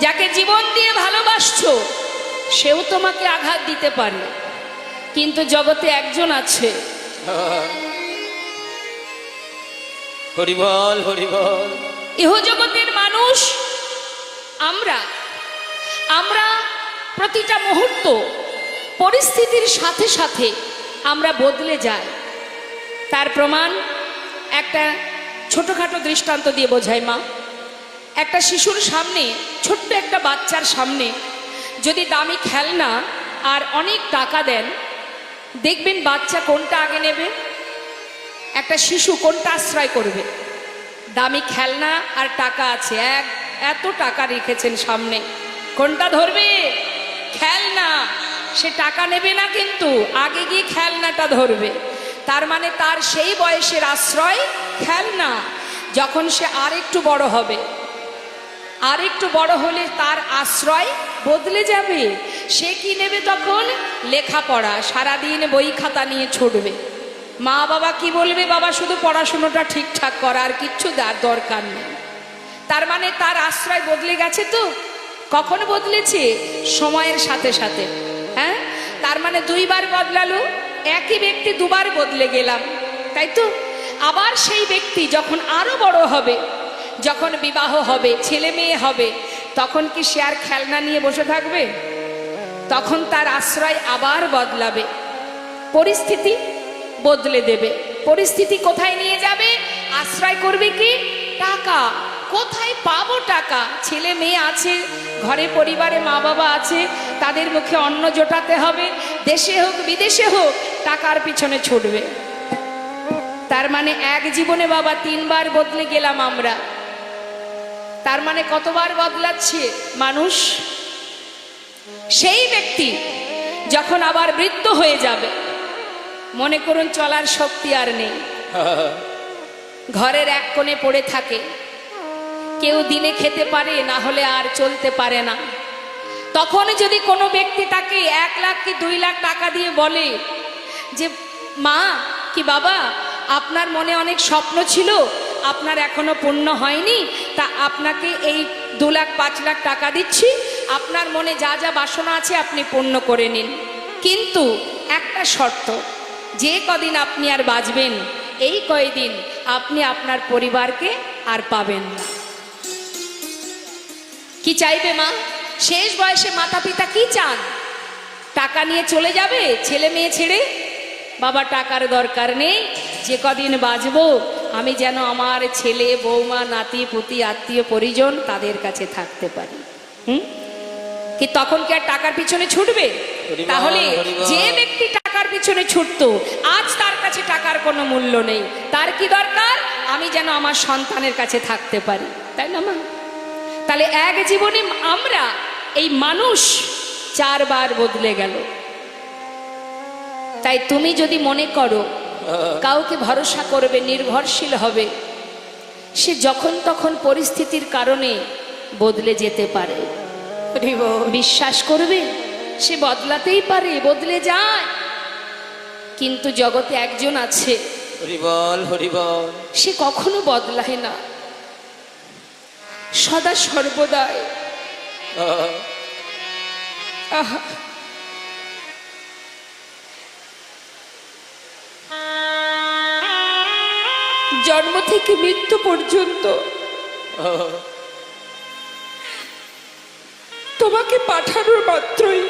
যাকে জীবন দিয়ে ভালোবাসছো সেও তোমাকে আঘাত দিতে পারে। কিন্তু জগতে একজন আছে। হরিবল হরিবল ইহ জগতের মানুষ আমরা। আমরা প্রতিটা মুহূর্ত পরিস্থিতির সাথে সাথে আমরা বদলে যাই। তার প্রমাণ একটা ছোটোখাটো দৃষ্টান্ত দিয়ে বোঝাই মা। একটা শিশুর সামনে, ছোট্ট একটা বাচ্চার সামনে যদি দামি খেলনা আর অনেক টাকা দেন, দেখবেন বাচ্চা কোনটা আগে নেবে? একটা শিশু কোনটা আশ্রয় করবে? দামি খেলনা আর টাকা আছে, এক, এত টাকা রেখেছেন সামনে। কোনটা ধরবে? খেলনা। সে টাকা নেবে না কিন্তু, আগে গিয়ে খেলনাটা ধরবে। তার মানে তার সেই বয়সের আশ্রয় খেলনা, যখন সে আর একটু বড় হবে। আর একটু বড় হলে তার আশ্রয় বদলে যাবে। সে কি নেবে তখন? লেখাপড়া। সারাদিন বই খাতা নিয়ে ছুটবে। মা বাবা কি বলবে? বাবা, শুধু পড়াশুনোটা ঠিকঠাক করা, আর কিচ্ছু তার দরকার নেই। তার মানে তার আশ্রয় বদলে গেছে তো? কখন বদলেছে? সময়ের সাথে সাথে। হ্যাঁ? তার মানে দুইবার বদলালো, একই ব্যক্তি দুবার বদলে গেলাম। তাই তো? আবার সেই ব্যক্তি যখন আরও বড় হবে যখন বিবাহ হবে, ছেলে মেয়ে হবে, তখন কি সে আর খেলনা নিয়ে বসে থাকবে? তখন তার আশ্রয় আবার বদলাবে। পরিস্থিতি বদলে দেবে। পরিস্থিতি কোথায় নিয়ে যাবে? আশ্রয় করবে কি? টাকা। কোথায় পাবো টাকা? ছেলে মেয়ে আছে, ঘরে পরিবারে মা বাবা আছে, তাদের মুখে অন্ন জোটাতে হবে, দেশে হোক, বিদেশে হোক, টাকার পিছনে ছুটবে। তার মানে এক জীবনে বাবা তিনবার বদলে গেলাম আমরা। তার মানে কতবার বদলাচ্ছে? মানুষ? সেই ব্যক্তি যখন আবার বৃত্ত হয়ে যাবে। মনে করুন চলার শক্তি আর নেই। ঘরের এক কোণে পড়ে থাকে। কেউ দিনে খেতে পারে, না হলে আর চলতে পারে না। তখন যদি কোনো ব্যক্তি তাকে এক লাখ কি দুই লাখ টাকা দিয়ে বলে যে, মা, কি বাবা, আপনার মনে অনেক স্বপ্ন ছিল? আপনার এখনও পূর্ণ হয়নি, তা আপনাকে এই দু লাখ, পাঁচ লাখ টাকা দিচ্ছি। আপনার মনে যা যা বাসনা আছে আপনি পূর্ণ করে নিন। কিন্তু একটা শর্ত, যে কদিন আপনি আর বাঁচবেন, এই কয়দিন আপনি আপনার পরিবারকে আর পাবেন না। কি চাইবে মা? শেষ বয়সে মাতা পিতা কি চান? টাকা নিয়ে চলে যাবে ছেলে মেয়ে ছেড়ে? বাবা, টাকার দরকার নেই, যে কদিন বাঁচবো আমি যেন আমার ছেলে বৌমা নাতি পুতি আত্মীয় পরিজন তাদের কাছে থাকতে পারি। হুম? কি তখন কি আর টাকার পিছনে ছুটবে? তাহলে। যে ব্যক্তি টাকার পিছনে ছুটতো আজ তার কাছে টাকার কোনো মূল্য নেই। তার কি দরকার? আমি যেন আমার সন্তানের কাছে থাকতে পারি। তাই না মা? তাহলে এক জীবনে আমরা এই মানুষ চারবার বদলে গেল। তাই তুমি যদি মনে করো কাউকে ভরসা করবে নির্ভরশীল হবে। সে যখন তখন পরিস্থিতির কারণে বদলে যেতে পারে। বিশ্বাস করবে? সে বদলাতেই পারে বদলে যায়। কিন্তু জগতে একজন আছে। হরিবল হরিবল। সে কখনো বদলায় না। সদা সর্বদাই। আহা। জন্ম থেকে মৃত্যু পর্যন্ত। তোমাকে পাঠানোর মাত্রই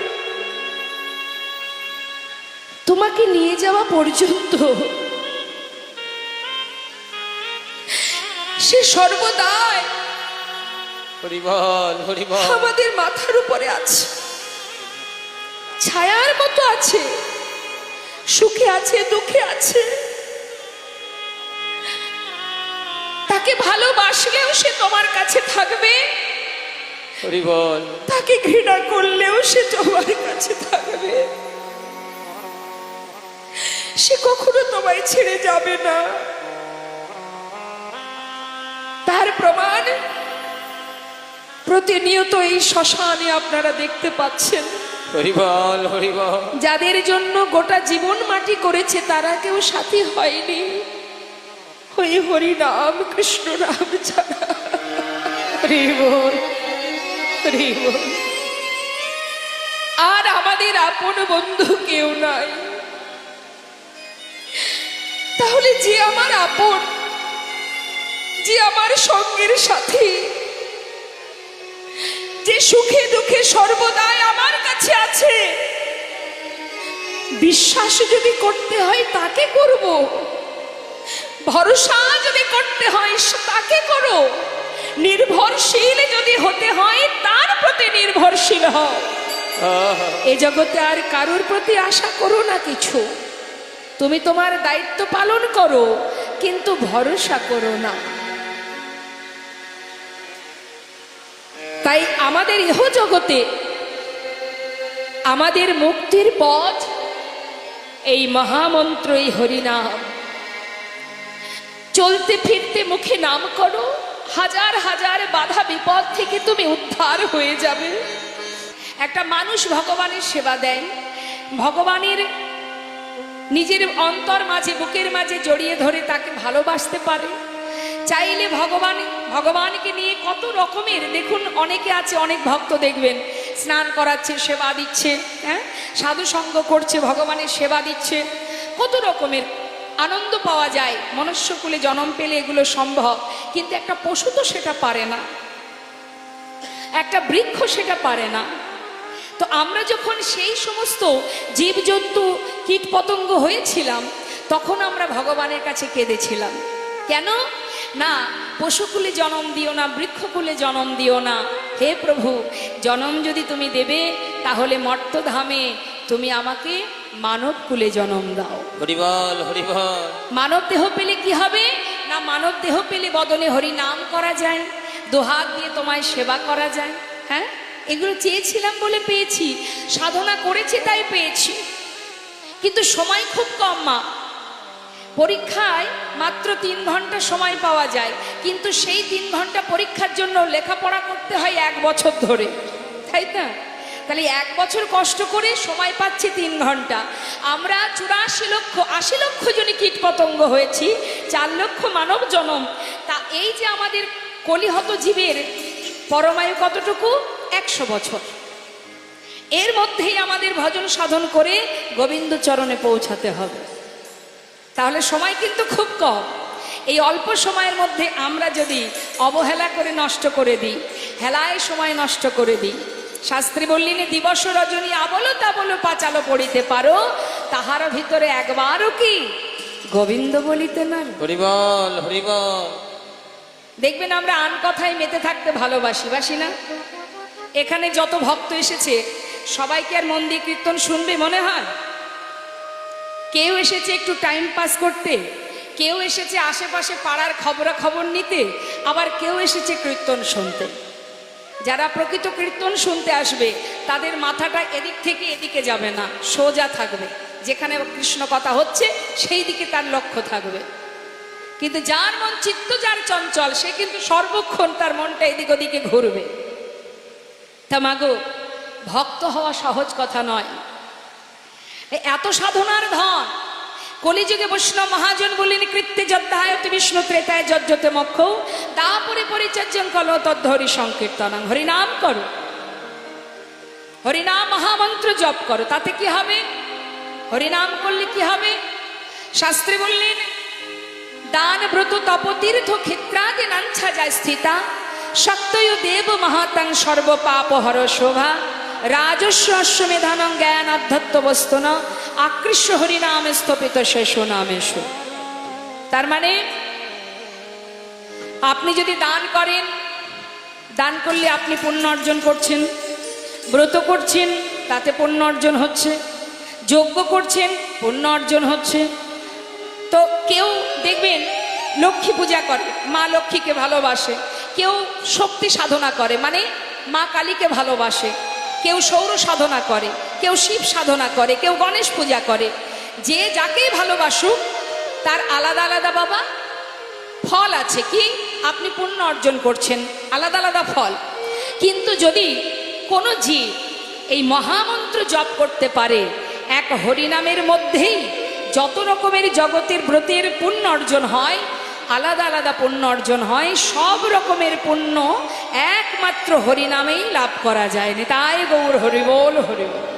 তোমাকে নিয়ে যাওয়া পর্যন্ত। সে সর্বদাই হরিবল হরিবল। আমাদের মাথার উপরে আছে। ছায়ার মতো আছে সুখে আছে দুঃখে আছে। তাকে ভালোবাসলেও সে তোমার কাছে থাকবে। হরিবল। তাকে ঘৃণা করলেও সে তোমার কাছে থাকবে। সে কখনো তোমায় ছেড়ে যাবে না। তার প্রমাণ প্রতিনিয়ত এই শ্মশানে আপনারা দেখতে পাচ্ছেন। হরিবল হরিবল। যাদের জন্য গোটা জীবন মাটি করেছে তারা কেউ সাথী হয়নি। ওই হরি নাম, কৃষ্ণ নাম। আর আমাদের আপন বন্ধু কেউ নাই। তাহলে যে আমার আপন, যে আমার সঙ্গের সাথী, যে সুখে দুঃখে সর্বদাই আমার কাছে আছে, বিশ্বাস যদি করতে হয় তাকে করব। ভরসা যদি করতে হয় তাকে করো। নির্ভরশীল যদি হতে হয় তার প্রতি নির্ভরশীল হও। এ জগতে আর কারোর প্রতি আশা করো না কিছু। তুমি তোমার দায়িত্ব পালন করো কিন্তু ভরসা করো না। তাই আমাদের ইহ জগতে আমাদের মুক্তির পথ এই মহামন্ত্রই হরিনাম। চলতে ফিরতে মুখে নাম করো। হাজার হাজার বাধা বিপদ থেকে তুমি উদ্ধার হয়ে যাবে। একটা মানুষ ভগবানের সেবা দেয়। ভগবানের নিজের অন্তর মাঝে, বুকের মাঝে জড়িয়ে ধরে তাকে ভালোবাসতে পারে। চাইলে ভগবান, ভগবানকে নিয়ে কত রকমের, দেখুন অনেকে আছে, অনেক ভক্ত দেখবেন, স্নান করাচ্ছে, সেবা দিচ্ছে হ্যাঁ? সাধু সঙ্গ করছে, ভগবানের সেবা দিচ্ছে, কত রকমের। আনন্দ পাওয়া যায়। মনুষ্যকুলে জন্ম পেলে এগুলো সম্ভব। কিন্তু একটা পশু তো সেটা পারে না। একটা বৃক্ষ সেটা পারে না। তো আমরা যখন সেই সমস্ত জীবজন্তু কীট পতঙ্গ হয়েছিলাম, তখন আমরা ভগবানের কাছে কেঁদেছিলাম। কেন? না পশুকুলে জন্ম দিও না বৃক্ষকুলে জন্ম দিও না। হে প্রভু, জন্ম যদি তুমি দেবে, তাহলে মর্তধামে তুমি আমাকে মানব কুলে জন্ম দাও। হরিবল হরিবল মানব দেহ পেলে কি হবে? না মানব দেহ পেলে বদনে হরি নাম করা যায়। দোহাত দিয়ে তোমায় সেবা করা যায়। হ্যাঁ? এগুলো চেয়েছিলাম বলে পেয়েছি। সাধনা করেছি তাই পেয়েছি। কিন্তু সময় খুব কম মা। পরীক্ষায় মাত্র তিন ঘণ্টা সময় পাওয়া যায়। কিন্তু সেই তিন ঘণ্টা পরীক্ষার জন্য লেখাপড়া করতে হয় এক বছর ধরে। তাই না? তাহলে এক বছর কষ্ট করে সময় পাচ্ছি তিন ঘণ্টা। আমরা চুরাশি লক্ষ, আশি লক্ষ জনই কীট পতঙ্গ হয়েছি, চার লক্ষ মানব জনম। তা এই যে আমাদের কলিহত জীবের পরমায়ু কতটুকু? একশো বছর। এর মধ্যেই আমাদের ভজন সাধন করে গোবিন্দ চরণে পৌঁছাতে হবে। তাহলে সময় কিন্তু খুব কম। এই অল্প সময়ের মধ্যে আমরা যদি অবহেলা করে নষ্ট করে দিই, হেলায় সময় নষ্ট করে দিই শাস্ত্রী বললেন দিবস রজনী আবলো তাবলো পাচালো পড়িতে পারো। তাহার ভিতরে একবারও কি গোবিন্দ বলিতে না হরিবল হরিবল দেখবেন আমরা আন কথায় মেতে থাকতে ভালোবাসি বাসি না এখানে যত ভক্ত এসেছে সবাইকে আর মন দিয়ে কীর্তন শুনবে মনে হয়? কেউ এসেছে একটু টাইম পাস করতে কেউ এসেছে আশেপাশে পাড়ার খবরাখবর নিতে আবার কেউ এসেছে কীর্তন শুনতে। যারা প্রকৃত কীর্তন শুনতে আসবে, তাদের মাথাটা এদিক থেকে এদিকে যাবে না, সোজা থাকবে। যেখানে কৃষ্ণ কথা হচ্ছে, সেই দিকে তার লক্ষ্য থাকবে। কিন্তু যার মন চিত্ত, যার চঞ্চল, সে কিন্তু সর্বক্ষণ তার মনটা এদিক ওদিকে ঘুরবে। তা মাগো, ভক্ত হওয়া সহজ কথা নয়। এত সাধনার ধন কলিযুগে বৈষ্ণব মহাজন বললেন কৃত্যে যদ্ধায়তি বিষ্ণু ত্রেতায় যজ্জতে মক্ষ। তাপরে পরিচর্যন কল তদ্ধরি সংকীর্তন। হরিনাম করো। হরিনাম মহামন্ত্র জপ করো, তাতে কি হবে? হরিনাম করলে কি হবে? শাস্ত্রে বললেন, দান ব্রত তপতীর্থ ক্ষেত্রাদি নাঞ্ছা যায় স্থিতা। সত্যয় দেব মহাতাং সর্ব পাপ হর শোভা। রাজস্ব অশ্বমেধানং জ্ঞান আধ্যাত্ম বস্তুন আকৃষ্ট হরিনামে স্থপিত শেষ নামেশ তার মানে আপনি যদি দান করেন, দান করলে আপনি পুণ্য অর্জন করছেন, ব্রত করছেন, তাতে পুণ্য অর্জন হচ্ছে, যজ্ঞ করছেন, পুণ্য অর্জন হচ্ছে। তো কেউ দেখবেন লক্ষ্মী পূজা করে, মা লক্ষ্মীকে ভালোবাসে, কেউ শক্তি সাধনা করে মানে মা কালীকে ভালোবাসে। কেউ সৌর সাধনা করে, কেউ শিব সাধনা করে, কেউ গণেশ পূজা করে। যে যাকেই ভালোবাসুক, তার আলাদা আলাদা বাবা, ফল আছে কি? আপনি পুণ্য অর্জন করছেন, আলাদা আলাদা ফল। কিন্তু যদি কোনো জীব এই মহামন্ত্র জপ করতে পারে, এক হরিনামের মধ্যেই যত রকমের জগতের ব্রতের পুণ্য অর্জন হয় আলাদা আলাদা পুণ্য অর্জন হয়, সব রকমের পুণ্য একমাত্র হরিনামেই লাভ করা যায় তাই গৌর হরিবোল হরিবোল